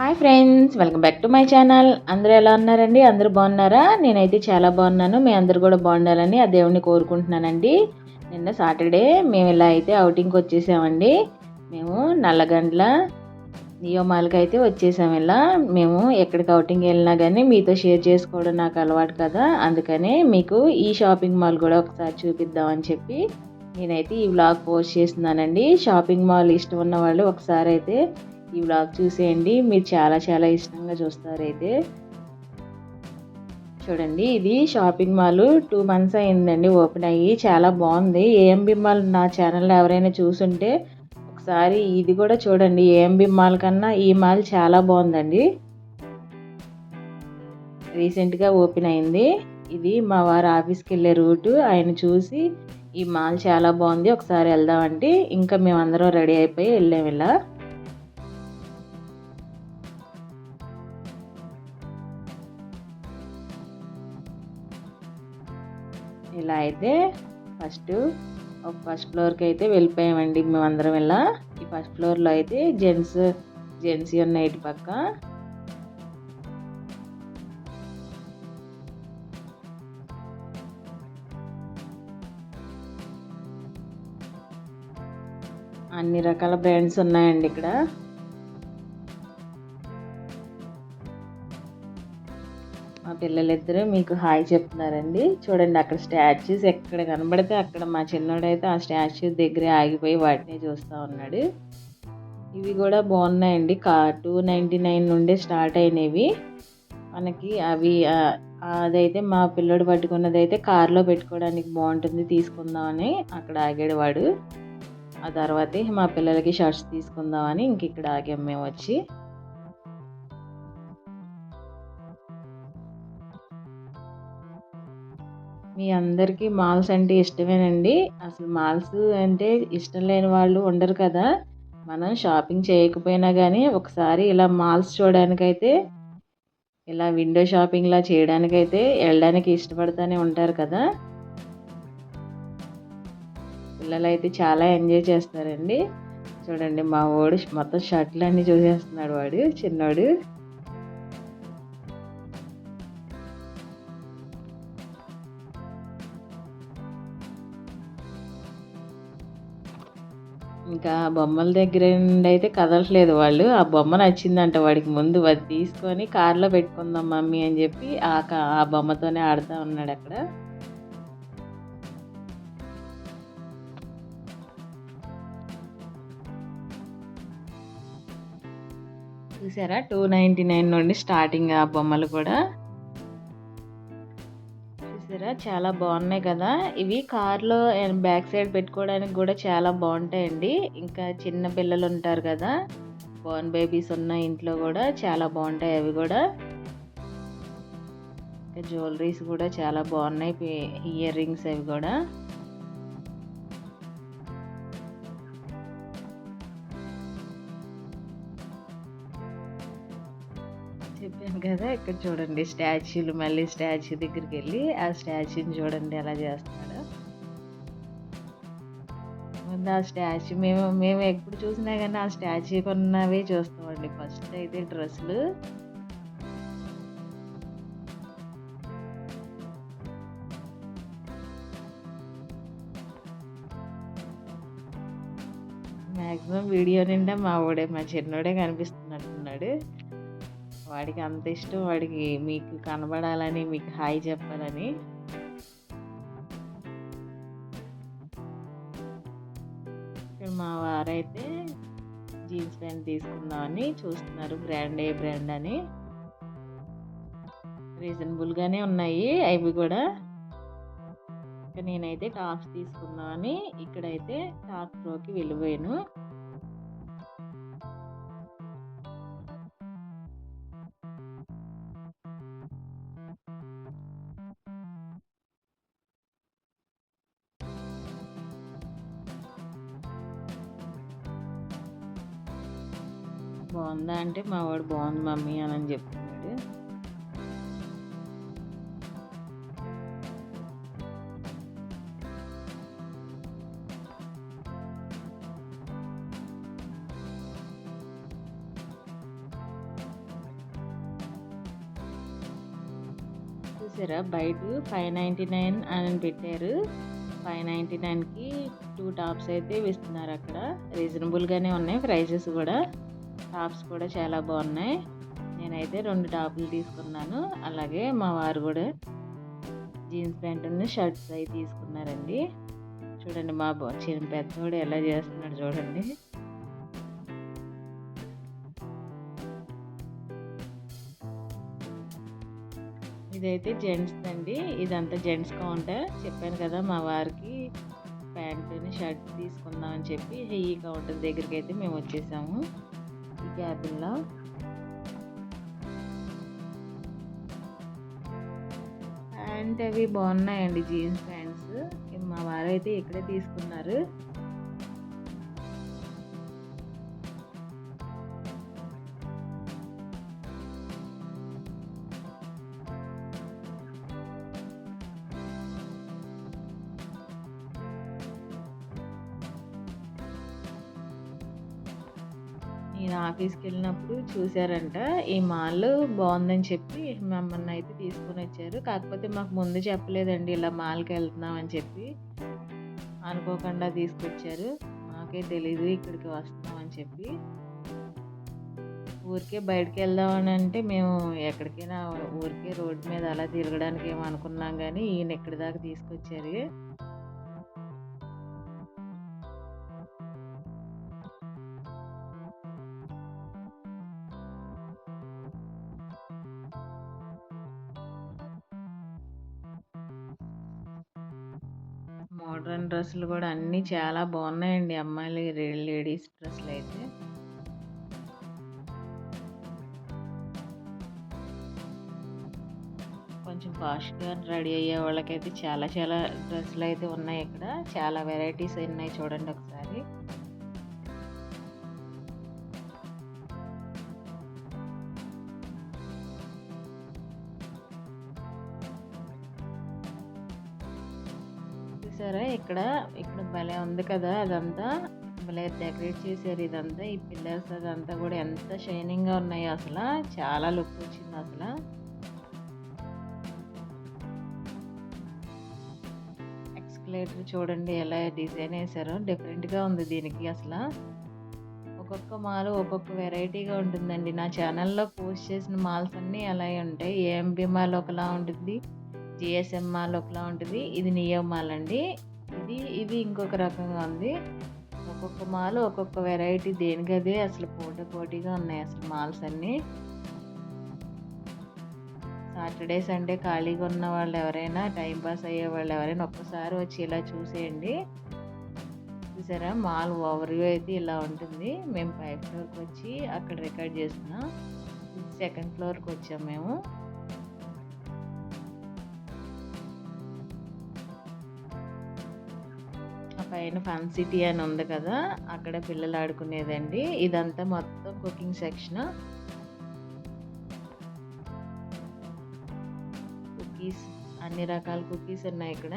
Hi friends welcome back to my channel. అందరూ ఎలా ఉన్నారండి? అందరూ బాగున్నారా? నేనైతే చాలా బాగున్నాను. మీ అందరూ కూడా బాగుండాలని ఆ దేవుణ్ణి కోరుకుంటున్నానండి. నిన్న సాటర్డే మేము ఇలా అయితే అవుటింగ్కి వచ్చేసామండి. మేము నల్లగండ్ల నియమాలకి అయితే వచ్చేసాము ఇలా. మేము ఎక్కడికి అవుటింగ్ వెళ్ళినా కానీ మీతో షేర్ చేసుకోవడం నాకు అలవాటు కదా. అందుకనే మీకు ఈ షాపింగ్ మాల్ కూడా ఒకసారి చూపిద్దామని చెప్పి నేనైతే ఈ వ్లాగ్ పోస్ట్ చేస్తున్నానండి. షాపింగ్ మాల్ ఇష్టం ఉన్న వాళ్ళు ఒకసారి అయితే ఈ వ్లాగ్ చూసేయండి. మీరు చాలా చాలా ఇష్టంగా చూస్తారైతే. చూడండి ఇది షాపింగ్ మాల్ టూ మంత్స్ అయిందండి ఓపెన్ అయ్యి చాలా బాగుంది. ఏఎంబి మాల్ నా ఛానల్లో ఎవరైనా చూసుంటే ఒకసారి ఇది కూడా చూడండి. ఏఎంబి మాల్ కన్నా ఈ మాల్ చాలా బాగుందండి. రీసెంట్గా ఓపెన్ అయింది. ఇది మా వారు ఆఫీస్కి వెళ్ళే రూటు. ఆయన చూసి ఈ మాల్ చాలా బాగుంది ఒకసారి వెళ్దామంటే ఇంకా మేమందరం రెడీ అయిపోయి వెళ్ళాం ఇలా. ఇలా అయితే ఫస్ట్ ఒక ఫస్ట్ ఫ్లోర్కి అయితే వెళ్ళిపోయామండి మేమందరం ఇలా. ఈ ఫస్ట్ ఫ్లోర్లో అయితే జెంట్స్ జెంట్స్ ఉన్నాయి ఇటు పక్క. అన్ని రకాల బ్రాండ్స్ ఉన్నాయండి ఇక్కడ. పిల్లలిద్దరూ మీకు హాయ్ చెప్తున్నారండి. చూడండి అక్కడ స్టాచ్యూస్ ఎక్కడ కనబడితే అక్కడ మా చిన్నోడైతే ఆ స్టాచ్యూ దగ్గరే ఆగిపోయి వాటిని చూస్తూ ఉన్నాడు. ఇవి కూడా బాగున్నాయండి. కా టూ నైంటీ నైన్ నుండే స్టార్ట్ అయినవి. మనకి అవి అదైతే మా పిల్లోడు పట్టుకున్నది అయితే కార్లో పెట్టుకోవడానికి బాగుంటుంది తీసుకుందామని అక్కడ ఆగాడు వాడు. ఆ తర్వాతే మా పిల్లలకి షర్ట్స్ తీసుకుందామని ఇంక ఇక్కడ ఆగాం మేము వచ్చి. మీ అందరికీ మాల్స్ అంటే ఇష్టమేనండి. అసలు మాల్స్ అంటే ఇష్టం లేని వాళ్ళు ఉండరు కదా. మనం షాపింగ్ చేయకపోయినా కానీ ఒకసారి ఇలా మాల్స్ చూడడానికైతే ఇలా విండో షాపింగ్లా చేయడానికైతే వెళ్ళడానికి ఇష్టపడుతూనే ఉంటారు కదా. పిల్లలు అయితే చాలా ఎంజాయ్ చేస్తారండి. చూడండి మా వాడు మొత్తం షర్ట్లు అన్నీ చూసేస్తున్నాడు వాడు చిన్నోడు. ఇంకా బొమ్మల దగ్గర నుండి అయితే కదలట్లేదు వాళ్ళు. ఆ బొమ్మ నచ్చిందంట వాడికి ముందు అది తీసుకొని కార్లో పెట్టుకుందాం మమ్మీ అని చెప్పి ఆ ఆ బొమ్మతోనే ఆడుతూ ఉన్నాడు అక్కడ. చూసారా? టూ నైంటీ నైన్ నుండి స్టార్టింగ్ ఆ బొమ్మలు కూడా. చూసారా చాలా బాగున్నాయి కదా. ఇవి కార్లో బ్యాక్ సైడ్ పెట్టుకోవడానికి కూడా చాలా బాగుంటాయండి. ఇంకా చిన్న పిల్లలు ఉంటారు కదా బోర్న్ బేబీస్ ఉన్న ఇంట్లో కూడా చాలా బాగుంటాయి అవి కూడా. ఇంకా జ్యువెలరీస్ కూడా చాలా బాగున్నాయి ఇయర్ రింగ్స్ అవి కూడా. చెప్పాను ఇక్కడ చూడండి స్టాచ్యూలు మళ్ళీ స్టాచ్యూ దగ్గరికి వెళ్ళి ఆ స్టాచ్యూని చూడండి ఎలా చేస్తాడో ముందు ఆ స్టాచ్యూ మేము మేము ఎప్పుడు చూసినా కానీ ఆ స్టాచ్యూ కొన్నవే చూస్తామండి. ఫస్ట్ అయితే డ్రెస్సులు. మ్యాక్సిమం వీడియో నిండా మా వాడే మా చిన్నోడే కనిపిస్తున్నట్టున్నాడు. వాడికి అంత ఇష్టం వాడికి మీకు కనబడాలని మీకు హాయ్ చెప్పాలని. ఇక్కడ మా వారైతే జీన్స్ ప్యాంట్ తీసుకుందామని చూస్తున్నారు బ్రాండ్ ఏ బ్రాండ్ అని. రీజనబుల్గానే ఉన్నాయి అవి కూడా. ఇక నేనైతే టాప్స్ తీసుకుందామని ఇక్కడైతే టాప్ ప్రోకి వెళ్ళిపోయాను. బాగుందా అంటే మా వాడు బాగుంది మమ్మీ అని చెప్తున్నాడు. చూసారా? బయట ఫైవ్ నైంటీ నైన్ అని పెట్టారు. ఫైవ్ నైంటీ నైన్కి టూ టాప్స్ అయితే ఇస్తున్నారు అక్కడ. రీజనబుల్గానే ఉన్నాయి ప్రైజెస్ కూడా. టాప్స్ కూడా చాలా బాగున్నాయి. నేనైతే రెండు టాపులు తీసుకున్నాను. అలాగే మా వారు కూడా జీన్స్ ప్యాంటుని షర్ట్స్ అవి తీసుకున్నారండి. చూడండి మా చిన్న పెద్దోడు ఎలా చేస్తున్నాడు చూడండి. ఇదైతే జెంట్స్ అండి ఇదంతా జెంట్స్ కౌంటర్ చెప్పాను కదా మా వారికి ప్యాంటుని షర్ట్ తీసుకుందామని చెప్పి ఈ కౌంటర్ దగ్గరికి అయితే మేము వచ్చేసాము. ఈ క్యాబిన్లో. ప్యాంట్ అవి బాగున్నాయండి జీన్స్ ప్యాంట్స్. మా వారైతే ఇక్కడే తీసుకున్నారు. తీసుకెళ్ళినప్పుడు ఆఫీస్కి వెళ్ళినప్పుడు ఈ మాల్ బాగుందని చెప్పి మమ్మల్ని అయితే తీసుకొని వచ్చారు. కాకపోతే మాకు ముందు చెప్పలేదండి ఇలా మాల్కి వెళ్తున్నామని చెప్పి. అనుకోకుండా తీసుకొచ్చారు. మాకే తెలీదు ఇక్కడికి వస్తున్నాం అని చెప్పి. ఊరికే బయటకు వెళ్దామని అంటే మేము ఎక్కడికైనా ఊరికే రోడ్డు మీద అలా తిరగడానికి ఏమో అనుకున్నాం కానీ ఈయన ఎక్కడి దాకా తీసుకొచ్చారు. డ్రెస్సులు కూడా అన్నీ చాలా బాగున్నాయండి అమ్మాయిలు లేడీస్ డ్రెస్సులు అయితే. కొంచెం ఫాస్ట్గా రెడీ అయ్యే వాళ్ళకైతే చాలా చాలా డ్రెస్సులు అయితే ఉన్నాయి ఇక్కడ. చాలా వెరైటీస్ ఉన్నాయి చూడండి ఒకసారి. ఇక్కడ ఇక్కడ భలే ఉంది కదా అదంతా. భలే డెకరేట్ చేశారు ఇదంతా. ఈ పిల్లర్స్ అదంతా కూడా ఎంత షైనింగ్గా ఉన్నాయో అసలు. చాలా లుక్ వచ్చింది అసలు. ఎక్స్కలేటర్ చూడండి ఎలా డిజైన్ వేసారో డిఫరెంట్గా ఉంది దీనికి అసలు. ఒక్కొక్క మాల్ ఒక్కొక్క వెరైటీగా ఉంటుందండి. నా ఛానల్లో పోస్ట్ చేసిన మాల్స్ అన్నీ అలాగే ఉంటాయి. ఏఎంబి మాల్ ఒకలా ఉంటుంది జిఎస్ఎం మాల్ ఒకలా ఉంటుంది ఇది నియో మాల్ అండి. ఇది ఇది ఇంకొక రకంగా ఉంది. ఒక్కొక్క మాల్ ఒక్కొక్క వెరైటీ దేనికదే అసలు పోటీ పోటీగా ఉన్నాయి అసలు మాల్స్ అన్నీ. సాటర్డే సండే ఖాళీగా ఉన్న వాళ్ళు ఎవరైనా టైంపాస్ అయ్యే వాళ్ళు ఎవరైనా ఒక్కసారి వచ్చి ఇలా చూసేయండి. చూసారా? మాల్ ఓవర్ వ్యూ అయితే ఇలా ఉంటుంది. మేము పై ఫ్లోర్కి వచ్చి అక్కడ రికార్డ్ చేస్తున్నాం సెకండ్ ఫ్లోర్కి వచ్చాం మేము. పైన ఫన్ సిటీ అని ఉంది కదా అక్కడ పిల్లలు ఆడుకునేదండి. ఇదంతా మొత్తం కుకింగ్ సెక్షన్ కుకీస్ అన్ని రకాల కుకీస్ ఉన్నాయి ఇక్కడ.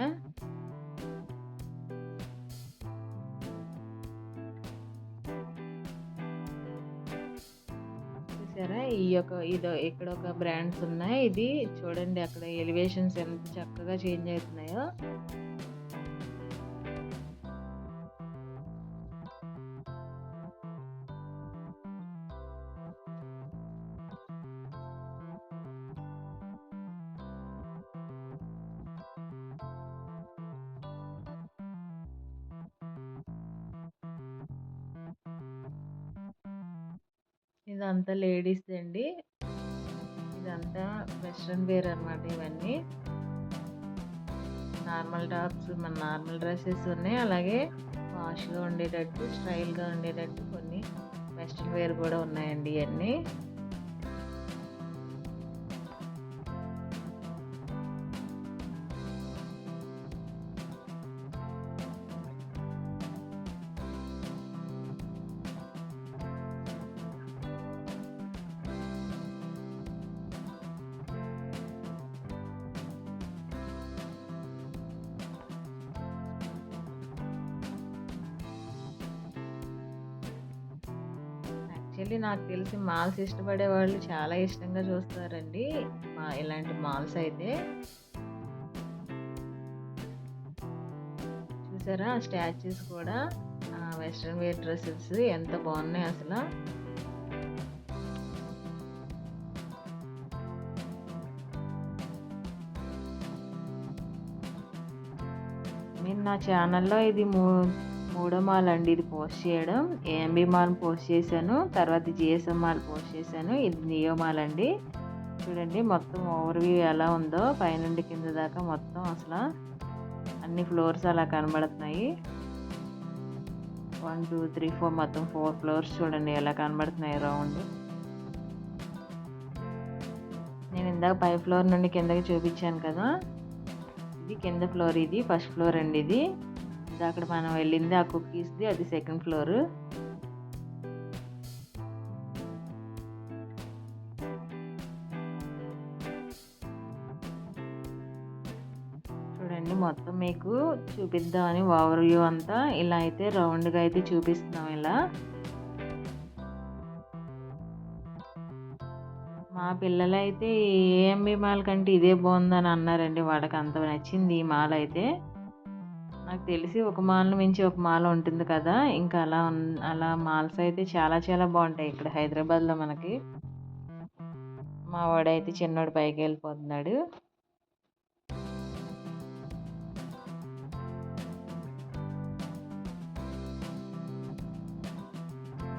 చూసారా? ఈ యొక్క ఇది ఇక్కడ ఒక బ్రాండ్స్ ఉన్నాయి. ఇది చూడండి అక్కడ ఎలివేషన్స్ ఎంత చక్కగా చేంజ్ అవుతున్నాయో. ఇదంతా లేడీస్ అండి. ఇదంతా వెస్ట్రన్ వేర్ అనమాట ఇవన్నీ. నార్మల్ టాప్స్ మన నార్మల్ డ్రెస్సెస్ ఉన్నాయి. అలాగే వాష్గా ఉండేటట్టు స్టైల్గా ఉండేటట్టు కొన్ని వెస్ట్రన్ వేర్ కూడా ఉన్నాయండి ఇవన్నీ యాక్చువల్లీ నాకు తెలిసి మాల్స్ ఇష్టపడే వాళ్ళు చాలా ఇష్టంగా చూస్తారండి. ఇలాంటి మాల్స్ అయితే. చూసారా? స్టాచ్యూస్ కూడా. వెస్ట్రన్ వేర్ డ్రెస్సెస్ ఎంత బాగున్నాయి అసలు. నేను నా ఛానల్లో ఇది మూ మూడో మాల్ అండి ఇది పోస్ట్ చేయడం. ఏఎంబి మాల్ పోస్ట్ చేశాను. తర్వాత జిఎస్ఎం మాల్ పోస్ట్ చేశాను. ఇది నియో మాల్ అండి చూడండి మొత్తం ఓవర్ వ్యూ ఎలా ఉందో. పైనుండి కింద దాకా మొత్తం అసలు అన్ని ఫ్లోర్స్ అలా కనబడుతున్నాయి. వన్ టూ త్రీ ఫోర్ మొత్తం ఫోర్ ఫ్లోర్స్ చూడండి ఎలా కనబడుతున్నాయి రౌండ్. నేను ఇందాక పై ఫ్లోర్ నుండి కిందకి చూపించాను కదా. ఇది కింద ఫ్లోర్ ఇది ఫస్ట్ ఫ్లోర్ అండి ఇది. ఇది అక్కడ మనం వెళ్ళింది ఆ కుక్కీస్ది అది సెకండ్ ఫ్లోర్ చూడండి మొత్తం మీకు చూపిద్దామని ఓవర్ వ్యూ అంతా ఇలా అయితే రౌండ్గా అయితే చూపిస్తున్నాం ఇలా. మా పిల్లలైతే ఏఎంబి మాల్ కంటే ఇదే బాగుందని అన్నారండి వాళ్ళకి అంత నచ్చింది ఈ మాల్ అయితే. నాకు తెలిసి ఒక మాల్ని మించి ఒక మాల్ ఉంటుంది కదా. ఇంకా అలా అలా మాల్స్ అయితే చాలా చాలా బాగుంటాయి ఇక్కడ హైదరాబాద్లో మనకి. మా వాడైతే చిన్నోడు పైకి వెళ్ళిపోతున్నాడు.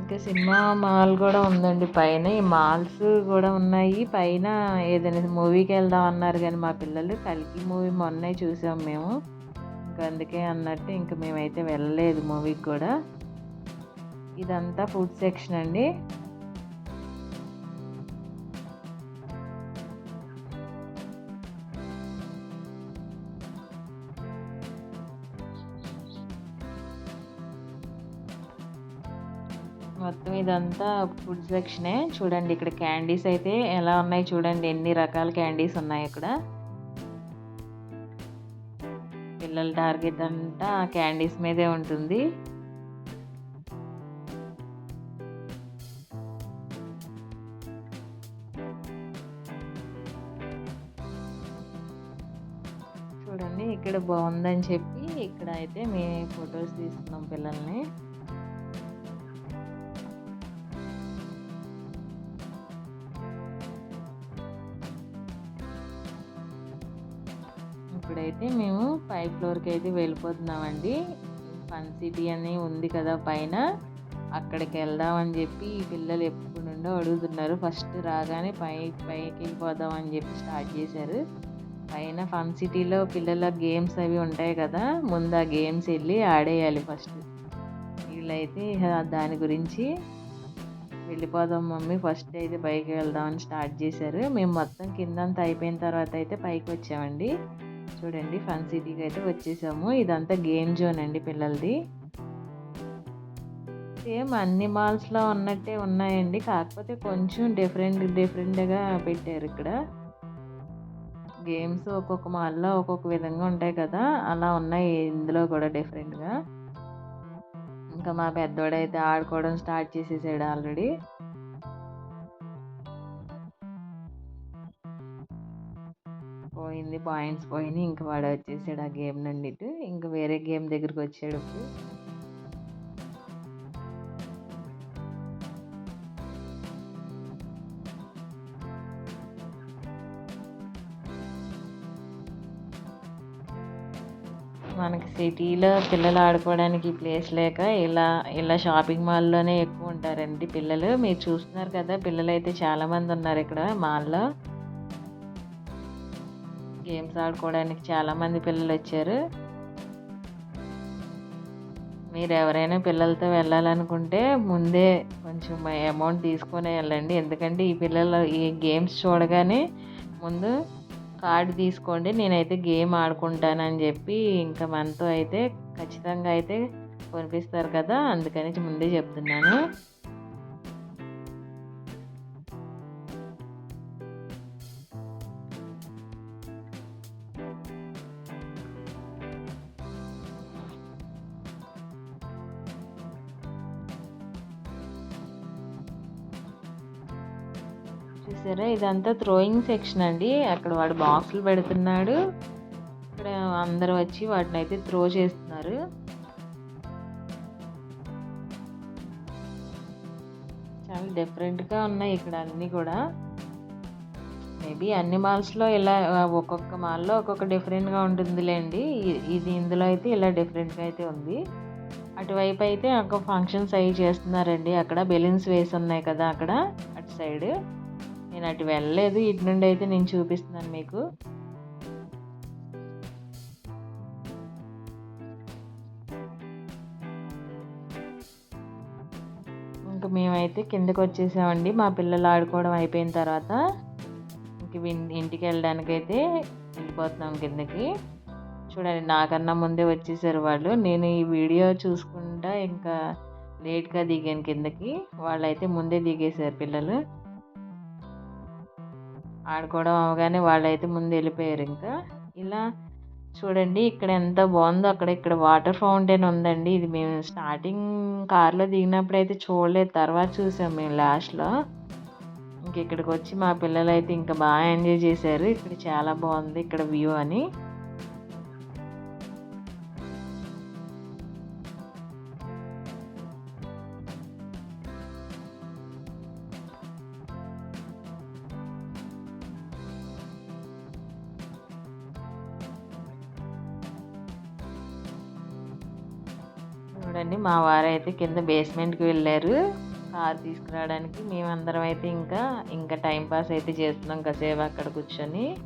ఇంకా సినిమా మాల్ కూడా ఉందండి పైన. ఈ మాల్స్ కూడా ఉన్నాయి. పైన ఏదైనా మూవీకి వెళ్దాం అన్నారు కానీ మా పిల్లలు కలికి మూవీ మొన్నే చూసాం మేము. ఇంకా అందుకే అన్నట్టు ఇంకా మేమైతే వెళ్ళలేదు మూవీకి కూడా. ఇదంతా ఫుడ్ సెక్షన్ అండి. మొత్తం ఇదంతా ఫుడ్ సెక్షనే. చూడండి ఇక్కడ క్యాండీస్ అయితే ఎలా ఉన్నాయి చూడండి ఎన్ని రకాల క్యాండీస్ ఉన్నాయి ఇక్కడ పిల్లల టార్గెట్ అంతా క్యాండీస్ మీదే ఉంటుంది. చూడండి ఇక్కడ బాగుందని చెప్పి ఇక్కడ అయితే మేము ఫొటోస్ తీసుకున్నాం పిల్లల్ని. ఇప్పుడైతే మేము పై ఫ్లోర్కి అయితే వెళ్ళిపోతున్నామండి. ఫన్ సిటీ అని ఉంది కదా పైన. అక్కడికి వెళ్దామని చెప్పి ఈ పిల్లలు ఎప్పటి నుండో అడుగుతున్నారు. ఫస్ట్ రాగానే పై పైకి వెళ్ళిపోదాం అని చెప్పి స్టార్ట్ చేశారు. పైన ఫన్ సిటీలో పిల్లల గేమ్స్ అవి ఉంటాయి కదా ముందు ఆ గేమ్స్ వెళ్ళి ఆడేయాలి ఫస్ట్. వీళ్ళైతే దాని గురించి వెళ్ళిపోదాం మమ్మీ ఫస్ట్ అయితే పైకి వెళ్దామని స్టార్ట్ చేశారు. మేము మొత్తం కిందంతా అయిపోయిన తర్వాత అయితే పైకి వచ్చామండి. చూడండి ఫన్ సిటీకి అయితే వచ్చేసాము. ఇదంతా గేమ్ జోన్ అండి పిల్లలది. సేమ్ అన్ని మాల్స్లో ఉన్నట్టే ఉన్నాయండి. కాకపోతే కొంచెం డిఫరెంట్ డిఫరెంట్గా పెట్టారు ఇక్కడ. గేమ్స్ ఒక్కొక్క మాల్లో ఒక్కొక్క విధంగా ఉంటాయి కదా. అలా ఉన్నాయి ఇందులో కూడా డిఫరెంట్గా ఇంకా మా పెద్దోడైతే ఆడుకోవడం స్టార్ట్ చేసేసాడు ఆల్రెడీ పాయింట్స్ పోయినాయి ఇంక వాడు వచ్చేసాడు ఆ గేమ్ నుండి ఇటు ఇంక వేరే గేమ్ దగ్గరికి వచ్చాడు ఇప్పుడు. మనకి సిటీలో పిల్లలు ఆడుకోవడానికి ప్లేస్ లేక ఇలా ఇలా షాపింగ్ మాల్లోనే ఎక్కువ ఉంటారండి పిల్లలు. మీరు చూస్తున్నారు కదా పిల్లలు అయితే చాలామంది ఉన్నారు ఇక్కడ మాల్లో. గేమ్స్ ఆడుకోవడానికి చాలామంది పిల్లలు వచ్చారు. మీరు ఎవరైనా పిల్లలతో వెళ్ళాలనుకుంటే ముందే కొంచెం అమౌంట్ తీసుకొని వెళ్ళండి. ఎందుకంటే ఈ పిల్లలు ఈ గేమ్స్ చూడగానే ముందు కార్డు తీసుకోండి నేనైతే గేమ్ ఆడుకుంటానని చెప్పి ఇంకా మనతో అయితే ఖచ్చితంగా అయితే కొనిపిస్తారు కదా అందుకని ముందే చెప్తున్నాను. చూసారా? ఇదంతా థ్రోయింగ్ సెక్షన్ అండి. అక్కడ వాడు బాక్సులు పెడుతున్నాడు. ఇక్కడ అందరూ వచ్చి వాటిని అయితే త్రో చేస్తున్నారు. చాలా డిఫరెంట్గా ఉన్నాయి ఇక్కడ అన్నీ కూడా. మేబీ అన్ని మాల్స్లో ఇలా ఒక్కొక్క మాల్లో ఒక్కొక్క డిఫరెంట్గా ఉంటుందిలేండి. ఇది ఇందులో అయితే ఇలా డిఫరెంట్గా అయితే ఉంది. అటువైపు అయితే ఒక ఫంక్షన్స్ అవి చేస్తున్నారండి. అక్కడ బెలూన్స్ వేసి ఉన్నాయి కదా అక్కడ అటు సైడ్ నేను అటు వెళ్ళలేదు. ఇటు నుండి అయితే నేను చూపిస్తున్నాను మీకు. ఇంకా మేమైతే కిందకి వచ్చేసామండి. మా పిల్లలు ఆడుకోవడం అయిపోయిన తర్వాత ఇంక విన్- ఇంటికి వెళ్ళడానికైతే వెళ్ళిపోతున్నాం కిందకి. చూడండి నాకన్నా ముందే వచ్చేసారు వాళ్ళు. నేను ఈ వీడియో చూసుకుంటా ఇంకా లేట్గా దిగాను కిందకి. వాళ్ళైతే ముందే దిగేశారు పిల్లలు. ఆడుకోవడం అవగానే వాళ్ళైతే ముందు వెళ్ళిపోయారు ఇంకా. ఇలా చూడండి ఇక్కడ ఎంత బాగుందో అక్కడ ఇక్కడ వాటర్ ఫౌంటైన్ ఉందండి. ఇది మేము స్టార్టింగ్ కార్లో దిగినప్పుడు అయితే చూడలేదు తర్వాత చూసాం మేము లాస్ట్లో. ఇంక ఇక్కడికి వచ్చి మా పిల్లలు అయితే ఇంకా బాగా ఎంజాయ్ చేశారు. ఇక్కడ చాలా బాగుంది ఇక్కడ వ్యూ అని. మా వారైతే కింద బేస్మెంట్కి వెళ్ళారు. కార్ తీసుకురావడానికి మేమందరం అయితే ఇంకా ఇంకా టైం పాస్ అయితే చేస్తున్నాం కాసేపు అక్కడ కూర్చొని.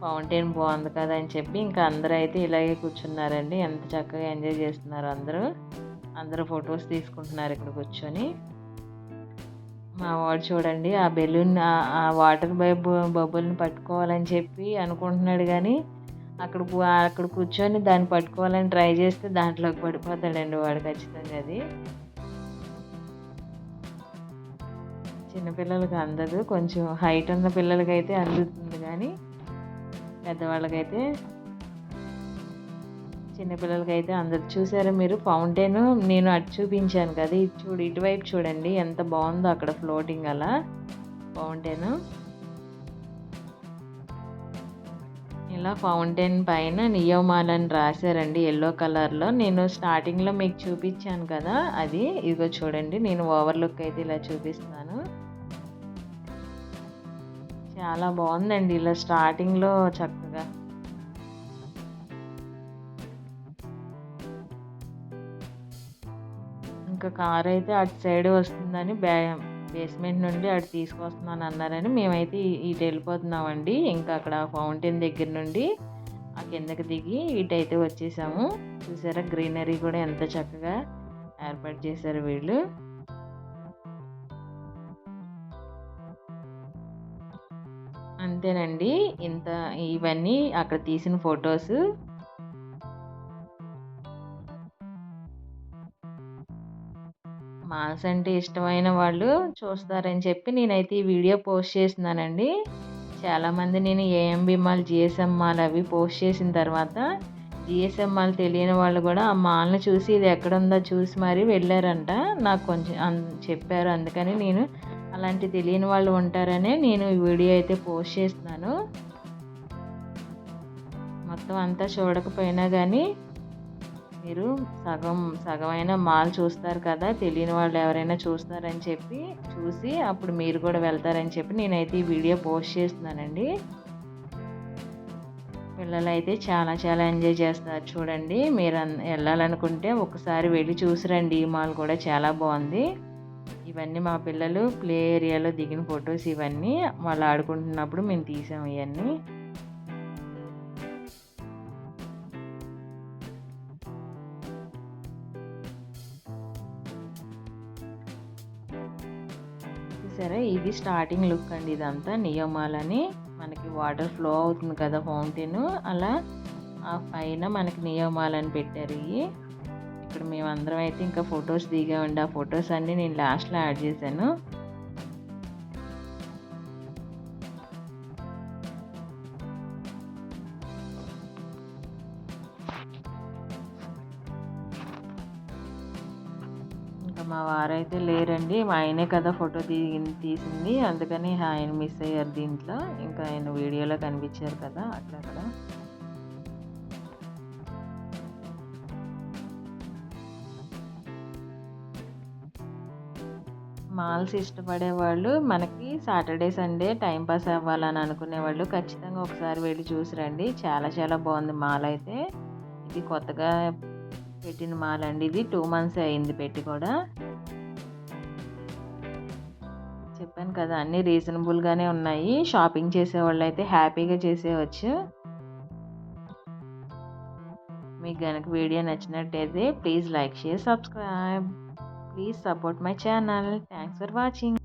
ఫౌంటైన్ బాగుంది కదా అని చెప్పి ఇంకా అందరూ అయితే ఇలాగే కూర్చున్నారండి. ఎంత చక్కగా ఎంజాయ్ చేస్తున్నారు అందరూ. అందరూ ఫొటోస్ తీసుకుంటున్నారు ఇక్కడ కూర్చొని. మా వాడు చూడండి ఆ బెలూన్ ఆ వాటర్ బైబ్ బబుల్ని పట్టుకోవాలని చెప్పి అనుకుంటున్నాడు కానీ అక్కడ అక్కడ కూర్చొని దాన్ని పట్టుకోవాలని ట్రై చేస్తే దాంట్లోకి పడిపోతాడండి వాడు ఖచ్చితంగా అది. చిన్నపిల్లలకి అందదు కొంచెం హైట్ ఉన్న పిల్లలకైతే అందుతుంది కానీ పెద్దవాళ్ళకైతే చిన్నపిల్లలకైతే అందరు చూసారా మీరు? ఫౌంటైన్ నేను అటు చూపించాను కదా ఇది చూడు ఇటువైపు చూడండి ఎంత బాగుందో అక్కడ ఫ్లోటింగ్ అలా. ఫౌంటైన్ ఇలా ఫౌంటైన్ పైన నియోమాల్ అని రాశారండి ఎల్లో కలర్లో. నేను స్టార్టింగ్లో మీకు చూపించాను కదా అది. ఇదిగో చూడండి నేను ఓవర్లుక్ అయితే ఇలా చూపిస్తున్నాను. చాలా బాగుందండి ఇలా స్టార్టింగ్లో చక్కగా. ఇంకా కార్ అయితే అటు సైడ్ వస్తుందని బ్యా బేస్మెంట్ నుండి అటు తీసుకొస్తున్నాను అన్నారని మేమైతే ఇటు వెళ్ళిపోతున్నామండి. ఇంకా అక్కడ ఫౌంటైన్ దగ్గర నుండి ఆ కిందకి దిగి ఇటైతే వచ్చేసాము. చూసారా గ్రీనరీ కూడా ఎంత చక్కగా ఏర్పాటు చేశారు వీళ్ళు. అంతేనండి. ఇంత ఇవన్నీ అక్కడ తీసిన ఫొటోస్. మాల్స్ అంటే ఇష్టమైన వాళ్ళు చూస్తారని చెప్పి నేనైతే ఈ వీడియో పోస్ట్ చేసినానండి చాలామంది నేను ఏఎంబి మాల్ జిఎస్ఎం మాల్ అవి పోస్ట్ చేసిన తర్వాత జిఎస్ఎం మాల్ తెలియని వాళ్ళు కూడా ఆ మాల్ని చూసి ఇది ఎక్కడుందో చూసి మరీ వెళ్ళారంట. నాకు కొంచెం అన్- చెప్పారు. అందుకని నేను అలాంటి తెలియని వాళ్ళు ఉంటారనే నేను ఈ వీడియో అయితే పోస్ట్ చేస్తున్నాను. మొత్తం అంతా చూడకపోయినా కానీ మీరు సగం సగమైన మాల్ చూస్తారు కదా తెలియని వాళ్ళు ఎవరైనా చూస్తారని చెప్పి చూసి అప్పుడు మీరు కూడా వెళ్తారని చెప్పి నేనైతే ఈ వీడియో పోస్ట్ చేస్తున్నానండి. పిల్లలు అయితే చాలా చాలా ఎంజాయ్ చేస్తారు చూడండి. మీరు అన్- వెళ్ళాలనుకుంటే ఒకసారి వెళ్ళి చూసిరండి. ఈ మాల్ కూడా చాలా బాగుంది. ఇవన్నీ మా పిల్లలు ప్లే ఏరియాలో దిగిన ఫొటోస్ ఇవన్నీ వాళ్ళు ఆడుకుంటున్నప్పుడు మేము తీసాం ఇవన్నీ. చూసారా? ఇది స్టార్టింగ్ లుక్ అండి ఇదంతా. నియోమాల్ అని మనకి వాటర్ ఫ్లో అవుతుంది కదా ఫౌంటైన్ అలా ఆ పైన మనకి నియోమాల్ అని పెట్టారు ఇవి. ఇక్కడ మేమందరం అయితే ఇంకా ఫొటోస్ దిగామండి. ఆ ఫొటోస్ అన్నీ నేను లాస్ట్లో యాడ్ చేశాను. అండి మా ఆయనే కదా ఫోటో తీ తీసింది. అందుకని ఆయన మిస్ అయ్యారు దీంట్లో. ఇంకా ఆయన వీడియోలో కనిపించారు కదా అట్లా అక్కడ మాల్స్ ఇష్టపడే వాళ్ళు మనకి సాటర్డే సండే టైం పాస్ అవ్వాలని అనుకునే వాళ్ళు ఖచ్చితంగా ఒకసారి వెళ్ళి చూసి రండి. చాలా చాలా బాగుంది మాల్ అయితే. ఇది కొత్తగా పెట్టిన మాల్ అండి. ఇది టూ మంత్స్ అయింది పెట్టి కూడా. కదా అన్నీ రీజనబుల్గానే ఉన్నాయి. షాపింగ్ చేసేవాళ్ళు అయితే హ్యాపీగా చేసేవచ్చు మీకు కనుక వీడియో నచ్చినట్టయితే please like share subscribe. Please support my channel. Thanks for watching.